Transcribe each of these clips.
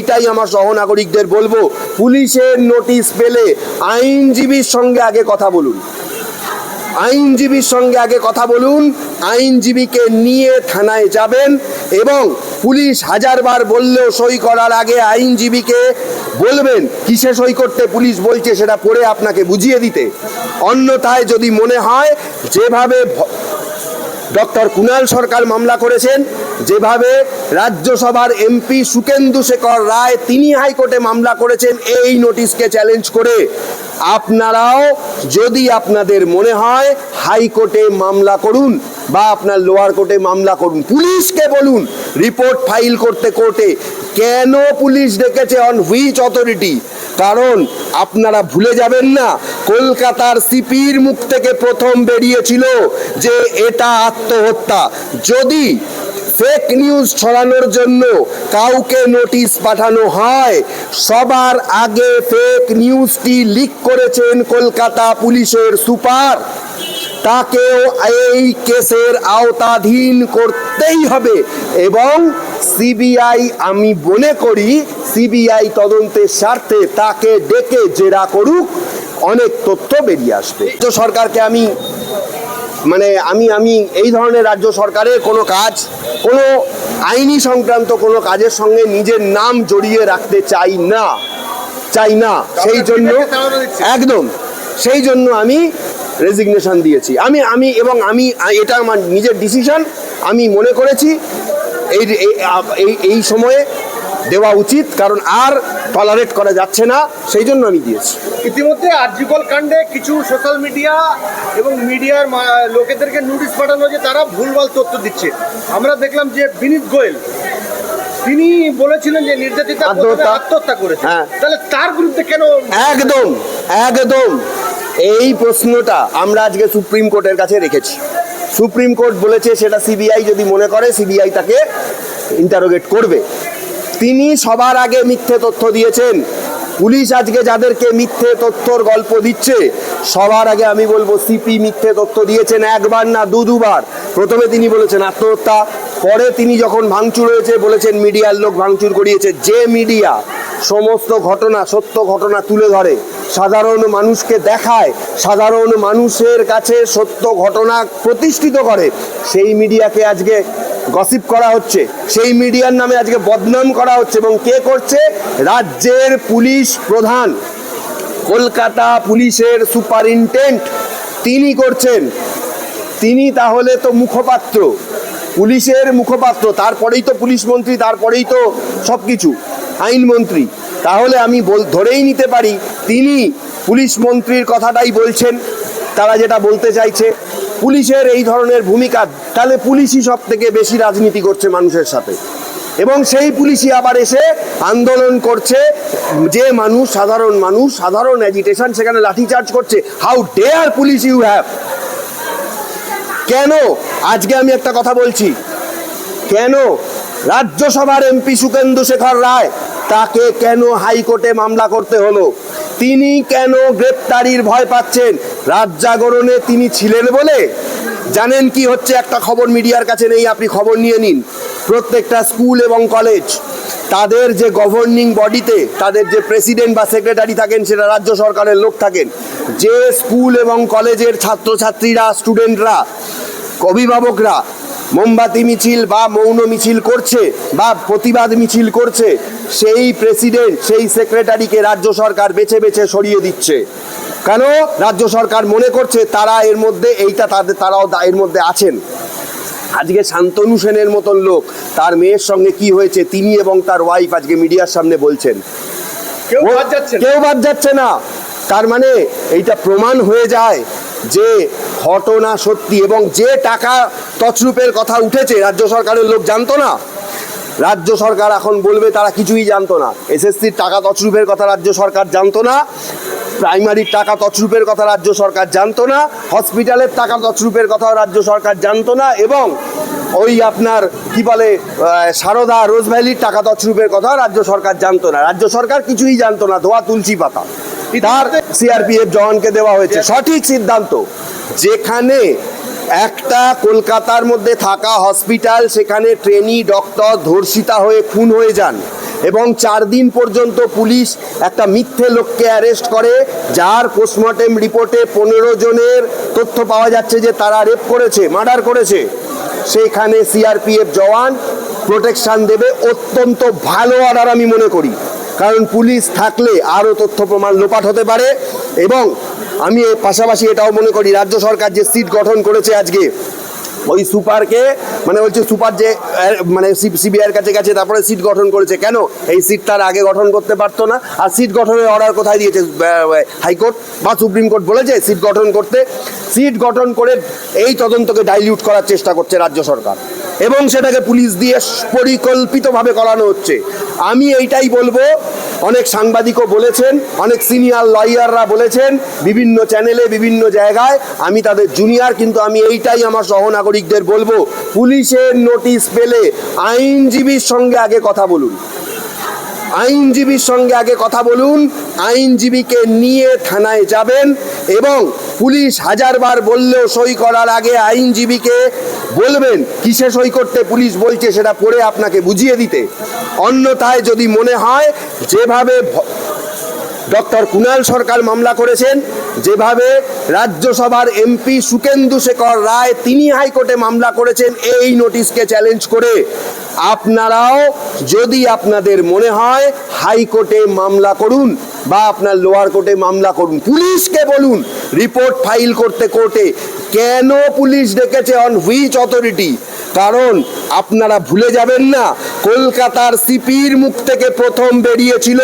এইটাই আমার সহনাগরিকদের বলব, পুলিশের নোটিশ পেলে আইনজীবীর সঙ্গে আগে কথা বলুন। আইনজীবীর সঙ্গে আগে কথা বলুন, আইনজীবীকে নিয়ে থানায় যাবেন এবং পুলিশ হাজারবার বললেও সই করার আগে আইনজীবীকে বলবেন, কিসে সই করতে পুলিশ বলছে সেটা পড়ে আপনাকে বুঝিয়ে দিতে। অন্যথায় যদি মনে হয়, যেভাবে ডক্টর কুণাল সরকার মামলা করেছেন, যেভাবে রাজ্যসভার এমপি সুকেন্দু শেখর রায় তিনি হাইকোর্টে মামলা করেছেন, এই নোটিশকে চ্যালেঞ্জ করে। আপনারাও যদি আপনাদের মনে হয় হাইকোর্টে মামলা করুন বা আপনার লোয়ার কোর্টে মামলা করুন, পুলিশকে বলুন রিপোর্ট ফাইল করতে কোর্টে কেন পুলিশ ডেকেছে অন হুইচ অথরিটি কারণ আপনারা ভুলে যাবেন না, কলকাতার সিপির মুখ থেকে প্রথম বেরিয়েছিল যে এটা আত্মহত্যা। যদি ফেক নিউজ ছড়ানোর জন্য কাউকে নোটিশ পাঠানো হয়, সবার আগে ফেক নিউজটি লিক করেছেন কলকাতা পুলিশের সুপার। তাকেও এই কেসের আওতাধীন করতেই হবে এবং সিবিআই আমি মনে করি সিবিআই তদন্তের স্বার্থে তাকে ডেকে জেরা করুক অনেক তথ্য বেরিয়ে আসবে। তো সরকারকে আমি মানে আমি আমি এই ধরনের রাজ্য সরকারের কোনো কাজ কোনো আইনি সংক্রান্ত কোনো কাজের সঙ্গে নিজের নাম জড়িয়ে রাখতে চাই না চাই না। সেই জন্য একদম সেই জন্য আমি রেজিগনেশন দিয়েছি। আমি আমি এবং আমি এটা আমার নিজের ডিসিশন আমি মনে করেছি এই এই- সময়ে দেওয়া উচিত কারণ আর টলারেট করা যাচ্ছে না সেই জন্য আমি দিয়েছি। ইতিমধ্যে আর্জিকল কাণ্ডে কিছু সোশ্যাল মিডিয়া এবং মিডিয়ার লোকেদেরকে নোটিশ পাঠানো যে তারা ভুলভাল তথ্য দিচ্ছে। আমরা দেখলাম যে বিনীত গোয়েল তিনি বলেছিলেন যে নির্যাতিতা। আত্মহত্যা করেছে। হ্যাঁ। তাহলে তার বিরুদ্ধে কেন একদম একদম। এই প্রশ্নটা আমরা আজকে সুপ্রিম কোর্টের কাছে রেখেছি। সুপ্রিম কোর্ট বলেছে সেটা সিবিআই যদি মনে করে, সিবিআই তাকে ইন্টারোগেট করবে। তিনি সবার আগে মিথ্যে তথ্য দিয়েছেন। পুলিশ আজকে যাদেরকে মিথ্যে তথ্যর গল্প দিচ্ছে, সবার আগে আমি বলব সিপি মিথ্যে তথ্য দিয়েছেন একবার না দু দুবার। প্রথমে তিনি বলেছেন আত্মহত্যা, পরে তিনি যখন ভাঙচুর হয়েছে বলেছেন মিডিয়ার লোক ভাঙচুর করিয়েছে। যে মিডিয়া সমস্ত ঘটনা, সত্য ঘটনা তুলে ধরে সাধারণ মানুষকে দেখায়, সাধারণ মানুষের কাছে সত্য ঘটনা প্রতিষ্ঠিত করে। সেই মিডিয়াকে আজকে গসিপ করা হচ্ছে, সেই মিডিয়ার নামে আজকে বদনাম করা হচ্ছে এবং কে করছে? রাজ্যের পুলিশ প্রধান। কলকাতা পুলিশের সুপারিনটেন্ট, তিনি করছেন। তিনি তাহলে তো মুখপাত্র, পুলিশের মুখপাত্র, তারপরেই তো পুলিশ মন্ত্রী, তারপরেই তো সব কিছু আইনমন্ত্রী। তাহলে আমি ধরেই নিতে পারি তিনি পুলিশ মন্ত্রীর কথাটাই বলছেন। তারা যেটা বলতে চাইছে, পুলিশের এই ধরনের ভূমিকা, তাহলে পুলিশই সব থেকে বেশি রাজনীতি করছে মানুষের সাথে। এবং সেই পুলিশই আবার এসে আন্দোলন করছে, যে মানুষ, সাধারণ মানুষ, সাধারণ অ্যাজিটেশন সেখানে লাঠিচার্জ করছে। How dare police you have কেন? আজকে আমি একটা কথা বলছি। কেন? রাজ্যসভার এমপি সুকেন্দু শেখর রায় তাকে কেন হাইকোর্টে মামলা করতে হলো? তিনি কেন গ্রেপ্তারির ভয় পাচ্ছেন? রাত জাগরণে তিনি ছিলেন বলে? জানেন কি হচ্ছে? একটা খবর মিডিয়ার কাছে নেই, আপনি খবর নিয়ে নিন। প্রত্যেকটা স্কুল এবং কলেজ, তাদের যে গভর্নিং বডিতে তাদের যে প্রেসিডেন্ট বা সেক্রেটারি থাকেন, সেটা রাজ্য সরকারের লোক থাকেন। যে স্কুল এবং কলেজের ছাত্রছাত্রীরা স্টুডেন্টরা অভিভাবকরা মোমবাতি মিছিল বা মৌন মিছিল করছে বা প্রতিবাদ মিছিল করছে সেই প্রেসিডেন্ট সেই সেক্রেটারিকে রাজ্য সরকার বেছে বেছে সরিয়ে দিচ্ছে। কেন? রাজ্য সরকার মনে করছে তারা এর মধ্যে এইটা তাদের তারাও এর মধ্যে আছেন। আজকে শান্তনু সেনের মতন লোক তার মেয়ের সঙ্গে কি হয়েছে তিনি এবং তার ওয়াইফ আজকে মিডিয়ার সামনে বলছেন। কেউ ও- যাচ্ছে কেউ বাদ যাচ্ছে না। তার মানে এইটা প্রমাণ হয়ে যায় যে ঘটনা সত্যি এবং যে টাকা তছরূপের কথা উঠেছে, রাজ্য সরকারের লোক জানতো না? রাজ্য সরকার এখন বলবে, তারা কিছুই জানতো না। এসএসসির টাকা তছরূপের কথা রাজ্য সরকার জানতো না। প্রাইমারির টাকা তছরূপের কথা রাজ্য সরকার জানতো না। হসপিটালের টাকা তছরূপের কথা রাজ্য সরকার জানতো না এবং ওই আপনার, কি বলে সারদা রোজ ভ্যালির টাকা তছরূপের কথা রাজ্য সরকার জানতো না। রাজ্য সরকার কিছুই জানতো না, ধোয়া তুলসী পাতা। তার সিআরপিএফ জওয়ানকে দেওয়া হয়েছে। সঠিক সিদ্ধান্ত যেখানে একটা কলকাতার মধ্যে থাকা হসপিটাল সেখানে ট্রেনি ডক্টর ধর্ষিতা হয়ে খুন হয়ে যান এবং চার দিন পর্যন্ত পুলিশ একটা মিথ্যে লোককে অ্যারেস্ট করে যার পোস্টমর্টেম রিপোর্টে পনেরো জনের তথ্য পাওয়া যাচ্ছে যে তারা রেপ করেছে মার্ডার করেছে। সেখানে সিআরপিএফ জওয়ান প্রোটেকশন দেবে। অত্যন্ত ভালো অর্ডার আমি মনে করি। কারণ পুলিশ থাকলে আরও তথ্য প্রমাণ লোপাট হতে পারে। এবং আমি পাশাপাশি এটাও মনে করি, রাজ্য সরকার যে সিট গঠন করেছে আজকে, ওই সুপারকে মানে বলছে সুপার যে মানে সিবিআইয়ের কাছে গেছে, তারপরে সিট গঠন করেছে। কেন? এই সিট তার আগে গঠন করতে পারতো না। আর সিট গঠনের অর্ডার কোথায় দিয়েছে? হাইকোর্ট বা সুপ্রিম কোর্ট বলেছে সিট গঠন করতে। সিট গঠন করে এই তদন্তকে ডাইলিউট করার চেষ্টা করছে রাজ্য সরকার। এবং সেটাকে পুলিশ দিয়ে পরিকল্পিতভাবে করানো হচ্ছে। আমি এইটাই বলব, অনেক সাংবাদিকও বলেছেন, অনেক সিনিয়র লয়াররা বলেছেন, বিভিন্ন চ্যানেলে, বিভিন্ন জায়গায়, আমি তাদের জুনিয়র, কিন্তু আমি এইটাই আমার সহনাগরিকদের বলব, পুলিশের নোটিশ পেলে আইনজীবীর সঙ্গে আগে কথা বলুন। আইনজীবীর সঙ্গে আগে কথা বলুন, আইনজীবীকে নিয়ে থানায় যাবেন এবং পুলিশ হাজারবার বললেও সই করার আগে আইনজীবীকে বলবেন, কিসে সই করতে পুলিশ বলছে সেটা পড়ে আপনাকে বুঝিয়ে দিতে। অন্যথায় যদি মনে হয় যেভাবে ডক্টর কুণাল সরকার মামলা করেছেন, যেভাবে রাজ্যসভার এমপি সুকেন্দু শেখর রায় তিনি হাইকোর্টে মামলা করেছেন, এই নোটিশকে চ্যালেঞ্জ করে আপনারাও যদি আপনাদের মনে হয় হাইকোর্টে মামলা করুন। বা আপনার লোয়ার কোর্টে মামলা করুন। পুলিশকে বলুন, রিপোর্ট ফাইল করতে কোর্টে। কেন পুলিশ ডেকেছে অন হুইচ অথরিটি কারণ আপনারা ভুলে যাবেন না, কলকাতার সিপির মুখ থেকে প্রথম বেরিয়েছিল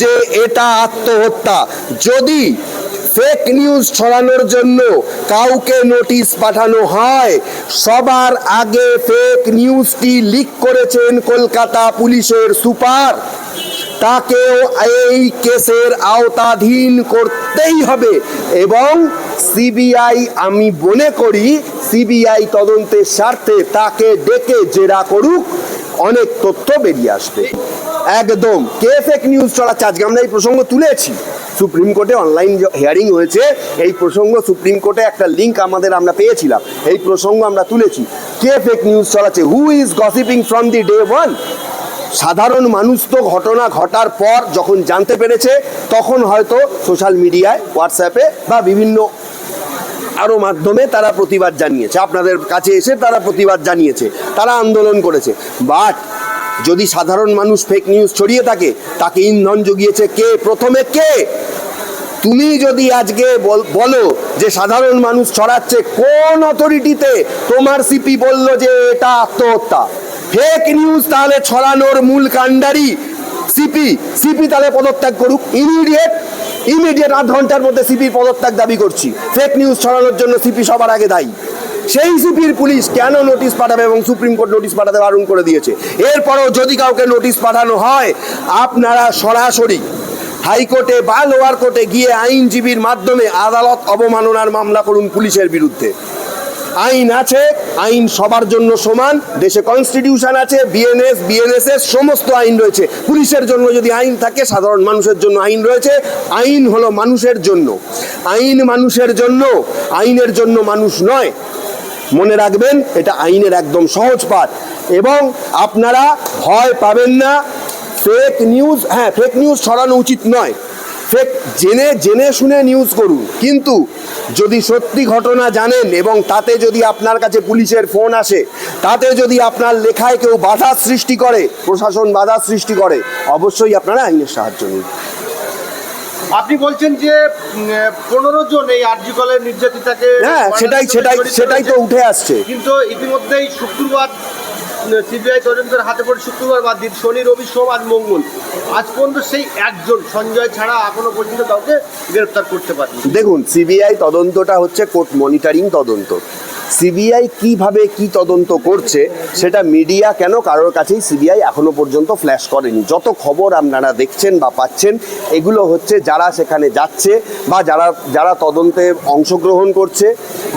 যে এটা আত্মহত্যা। যদি ফেক নিউজ ছড়ানোর জন্য কাউকে নোটিশ পাঠানো হয়, সবার আগে ফেক নিউজটি লিক করেছেন কলকাতা পুলিশের সুপার। তাকেও এই কেসের আওতাধীন করতেই হবে। এবং সিবিআই, আমি মনে করি সিবিআই তদন্তের স্বার্থে তাকে ডেকে জেরা করুক, অনেক তথ্য বেরিয়ে আসবে। একদম, কে ফেক নিউজ চলাচ্ছে আজকে আমরা এই প্রসঙ্গ তুলেছি। সুপ্রিম কোর্টে অনলাইন হিয়ারিং হয়েছে, এই প্রসঙ্গ সুপ্রিম কোর্টে একটা লিঙ্ক আমাদের আমরা পেয়েছিলাম। এই প্রসঙ্গ আমরা তুলেছি। কে fake news চলাচ্ছে who is gossiping from the day one সাধারণ মানুষ তো ঘটনা ঘটার পর যখন জানতে পেরেছে, তখন হয়তো সোশ্যাল মিডিয়ায় হোয়াটসঅ্যাপে বা বিভিন্ন আরও মাধ্যমে তারা প্রতিবাদ জানিয়েছে। আপনাদের কাছে এসে তারা প্রতিবাদ জানিয়েছে, তারা আন্দোলন করেছে। বাট যদি সাধারণ মানুষ ফেক নিউজ ছড়িয়ে থাকে, তাকে ইন্ধন জুগিয়েছে কে? প্রথমে কে? তুমি যদি আজকে বল- যে সাধারণ মানুষ ছড়াচ্ছে, কোন অথরিটিতে তোমার সিপি বলল যে এটা আত্মহত্যা? ফেক নিউজ তাহলে ছড়ানোর মূল কাণ্ডারি সিপি সিপি তাহলে পদত্যাগ করুক। ইমিডিয়েট ইমিডিয়েট আধ ঘণ্টার মধ্যে সিপির পদত্যাগ দাবি করছি। ফেক নিউজ ছড়ানোর জন্য সিপি সবার আগে দায়ী। সেই সিপির পুলিশ কেন নোটিশ পাঠাবে এবং সুপ্রিম কোর্ট নোটিশ পাঠাতে বারণ করে দিয়েছে? এরপরেও যদি কাউকে নোটিশ পাঠানো হয়, আপনারা সরাসরি হাইকোর্টে বা লোয়ার কোর্টে গিয়ে আইনজীবীর মাধ্যমে আদালত অবমাননার মামলা করুন পুলিশের বিরুদ্ধে। আইন আছে, আইন সবার জন্য সমান, দেশে কনস্টিটিউশন আছে বিএনএস বিএনএস এর সমস্ত আইন রয়েছে। পুলিশের জন্য যদি আইন থাকে, সাধারণ মানুষের জন্য আইন রয়েছে। আইন হলো মানুষের জন্য। আইন মানুষের জন্য, আইনের জন্য মানুষ নয়। মনে রাখবেন, এটা আইনের একদম সহজ পাঠ। এবং আপনারা ভয় পাবেন না ফেক নিউজ হ্যাঁ ফেক নিউজ ছড়ানো উচিত নয়। ফেক জেনে জেনে শুনে নিউজ করুন। কিন্তু যদি সত্যি ঘটনা জানেন এবং তাতে যদি আপনার কাছে পুলিশের ফোন আসে তাতে যদি আপনার লেখায় কেউ বাধা সৃষ্টি করে প্রশাসন বাধা সৃষ্টি করে অবশ্যই আপনারা আইনের সাহায্য নিন। আপনি বলছেন যে পনেরো জন এই আরজি কলের নির্যাতিতাকে হ্যাঁ সেটাই সেটাই সেটাই তো উঠে আসছে। কিন্তু ইতিমধ্যেই শুক্রবার সিবিআই তদন্তের হাতে পড়ে শুক্রবার বাদ দিন। শনি, রবি, সোম আজ মঙ্গল। আজ পর্যন্ত সেই একজন সঞ্জয় ছাড়া এখনও পর্যন্ত কাউকে গ্রেফতার করতে পারেনি। দেখুন, সিবিআই তদন্তটা হচ্ছে কোর্ট মনিটরিং তদন্ত। সিবিআই কীভাবে কি তদন্ত করছে, সেটা মিডিয়া কেন কারোর কাছেই সিবিআই এখনও পর্যন্ত ফ্ল্যাশ করেনি? যত খবর আপনারা দেখছেন বা পাচ্ছেন, এগুলো হচ্ছে যারা সেখানে যাচ্ছে বা যারা যারা তদন্তে অংশগ্রহণ করছে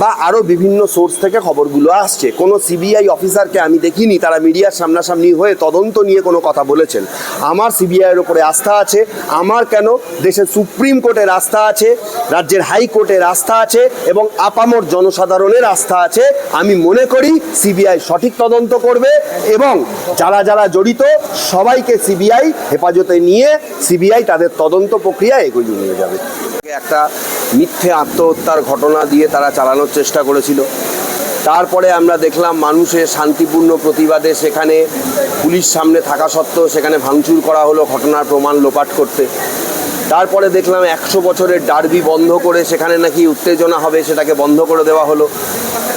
বা আরও বিভিন্ন সোর্স থেকে খবরগুলো আসছে। কোনো সিবিআই অফিসারকে আমি দেখিনি, তারা মিডিয়ার সামনাসামনি হয়ে তদন্ত নিয়ে কোনো কথা বলেছেন। আমার সিবিআইয়ের ওপরে আস্থা আছে, আমার কেন দেশের সুপ্রিম কোর্টের আস্থা আছে, রাজ্যের হাইকোর্টের আস্থা আছে এবং আপামর জনসাধারণের আস্থা আছে, আমি মনে করি সিবিআই সঠিক তদন্ত করবে এবং যারা যারা জড়িত সবাইকে সিবিআই হেফাজতে নিয়ে সিবিআই তাদের তদন্ত প্রক্রিয়া এগিয়ে নিয়ে যাবে। একটা মিথ্যে আত্মহত্যার ঘটনা দিয়ে তারা চালানোর চেষ্টা করেছিল। তারপরে আমরা দেখলাম মানুষের শান্তিপূর্ণ প্রতিবাদে সেখানে পুলিশ সামনে থাকা সত্ত্বেও সেখানে ভাঙচুর করা হলো, ঘটনার প্রমাণ লোপাট করতে। তারপরে দেখলাম একশো বছরের ডার্বি বন্ধ করে সেখানে নাকি উত্তেজনা হবে, সেটাকে বন্ধ করে দেওয়া হলো।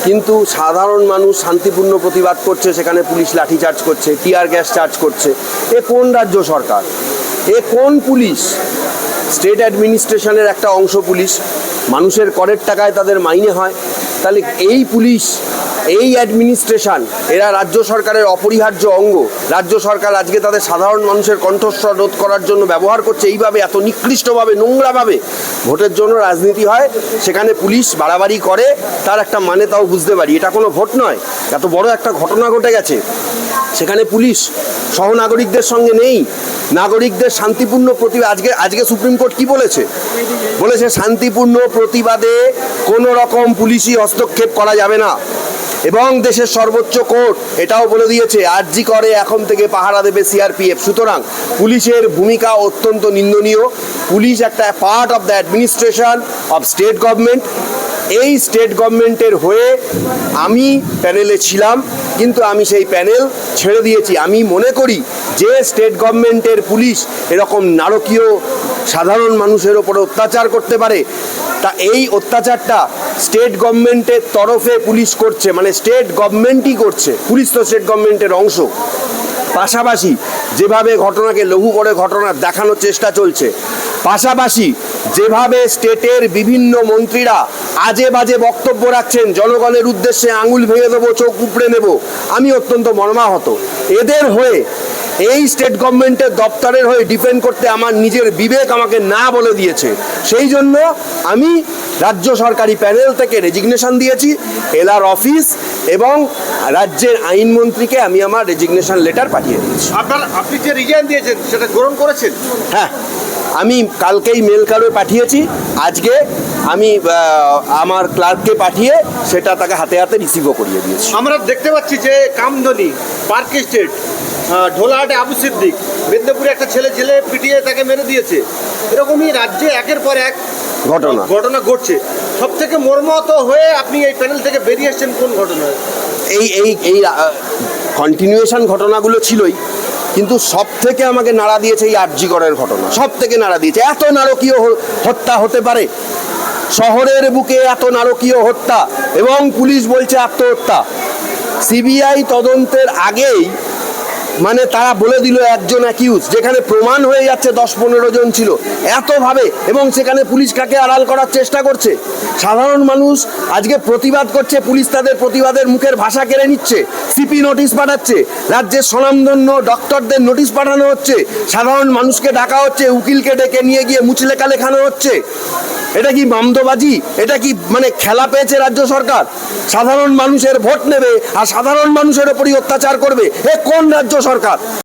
কিন্তু সাধারণ মানুষ শান্তিপূর্ণ প্রতিবাদ করছে, সেখানে পুলিশ লাঠিচার্জ করছে, টিয়ার গ্যাস চার্জ করছে। এ কোন রাজ্য সরকার? এ কোন পুলিশ? স্টেট অ্যাডমিনিস্ট্রেশনের একটা অংশ পুলিশ। মানুষের করের টাকায় তাদের মাইনে হয়। তাহলে এই পুলিশ এই অ্যাডমিনিস্ট্রেশন এরা রাজ্য সরকারের অপরিহার্য অঙ্গ। রাজ্য সরকার আজকে তাদের সাধারণ মানুষের কণ্ঠস্বর রোধ করার জন্য ব্যবহার করছে। এইভাবে এত নিকৃষ্টভাবে, নোংরাভাবে ভোটের জন্য রাজনীতি হয়, সেখানে পুলিশ বাড়াবাড়ি করে, তার একটা মানে তাও বুঝতে পারি। এটা কোনো ভোট নয়, এত বড় একটা ঘটনা ঘটে গেছে। সেখানে পুলিশ, সহনাগরিকদের সঙ্গে নেই। নাগরিকদের শান্তিপূর্ণ প্রতিবাদ আজকে আজকে সুপ্রিম কোর্ট কি বলেছে? বলেছে শান্তিপূর্ণ প্রতিবাদে কোনো রকম পুলিশি হস্তক্ষেপ করা যাবে না। এবং দেশের সর্বোচ্চ কোর্ট এটাও বলে দিয়েছে, আরজি করে এখন থেকে পাহারা দেবে সিআরপিএফ। সুতরাং পুলিশের ভূমিকা অত্যন্ত নিন্দনীয়। পুলিশ একটা part of the administration of state government এই স্টেট গভর্নমেন্টের হয়ে আমি প্যানেলে ছিলাম, কিন্তু আমি সেই প্যানেল ছেড়ে দিয়েছি। আমি মনে করি যে স্টেট গভর্নমেন্টের পুলিশ এরকম নারকীয় সাধারণ মানুষের ওপরে অত্যাচার করতে পারে, তা এই অত্যাচারটা স্টেট গভর্নমেন্টের তরফে পুলিশ করছে মানে স্টেট গভর্নমেন্টই করছে, পুলিশ তো স্টেট গভর্নমেন্টের অংশ। পাশাপাশি যেভাবে ঘটনাকে লঘু করে ঘটনা দেখানোর চেষ্টা চলছে, পাশাপাশি যেভাবে স্টেটের বিভিন্ন মন্ত্রীরা আজে বাজে বক্তব্য রাখছেন, জনগণের উদ্দেশ্যে আঙুল ভেঙে দেবো, চোখ উপড়ে নেব, আমি অত্যন্ত মর্মাহত। এদের হয়ে এই স্টেট গভর্নমেন্টের দপ্তরের হয়ে ডিপেন্ড করতে আমার নিজের বিবেক আমাকে না বলে দিয়েছে। সেই জন্য আমি রাজ্য সরকারি প্যানেল থেকে রেজিগনেশন দিয়েছি এলআর অফিস এবং রাজ্যের আইনমন্ত্রীকে আমি আমার রেজিগনেশন লেটার পাঠিয়ে দিয়েছি। আপনার আপনি যে রিজাইন দিয়েছেন সেটা গ্রহণ করেছেন? হ্যাঁ আমি কালকেই মেল কার্ডে পাঠিয়েছি আজকে আমি আমার ক্লার্ককে পাঠিয়ে সেটা তাকে হাতে হাতে রিসিভও করিয়ে দিয়েছি। আমরা দেখতে পাচ্ছি যে কামদনি পার্ক স্টেট ঢোলাহাটে আবু সিদ্দিক। মেদিনীপুরে একটা ছেলে ছেলে পিটিয়ে তাকে মেরে দিয়েছে। এরকমই রাজ্যে একের পর এক ঘটনা। ঘটনা ঘটছে। সব থেকে মর্মত হয়ে আপনি এই প্যানেল থেকে বেরিয়ে এসেছেন কোন ঘটনায়? এই এই এই কন্টিনিউয়েশন ঘটনাগুলো ছিলই কিন্তু সব থেকে আমাকে নাড়া দিয়েছে এই আর্যিকরের ঘটনা। সব থেকে নাড়া দিয়েছে। এত নারকীয় হত্যা হতে পারে? শহরের বুকে এত নারকীয় হত্যা এবং পুলিশ বলছে আত্মহত্যা। সিবিআই তদন্তের আগেই মানে তারা বলে দিল একজন অ্যাকিউজ যেখানে প্রমাণ হয়ে যাচ্ছে দশ পনেরো জন ছিল। এতভাবে, এবং সেখানে পুলিশ কাকে আড়াল করার চেষ্টা করছে? সাধারণ মানুষ আজকে প্রতিবাদ করছে, পুলিশ তাদের প্রতিবাদের মুখের ভাষা কেড়ে নিচ্ছে সিপি নোটিশ পাঠাচ্ছে, রাজ্যের স্বনামধন্য ডক্টরদের নোটিশ পাঠানো হচ্ছে, সাধারণ মানুষকে ডাকা হচ্ছে, উকিলকে ডেকে নিয়ে গিয়ে মুচলেকা লেখানো হচ্ছে। এটা কি মামদোবাজি এটা কি মানে খেলা পেয়েছে রাজ্য সরকার? সাধারণ মানুষের ভোট নেবে আর সাধারণ মানুষের ওপরই অত্যাচার করবে। এ কোন রাজ্য সরকার।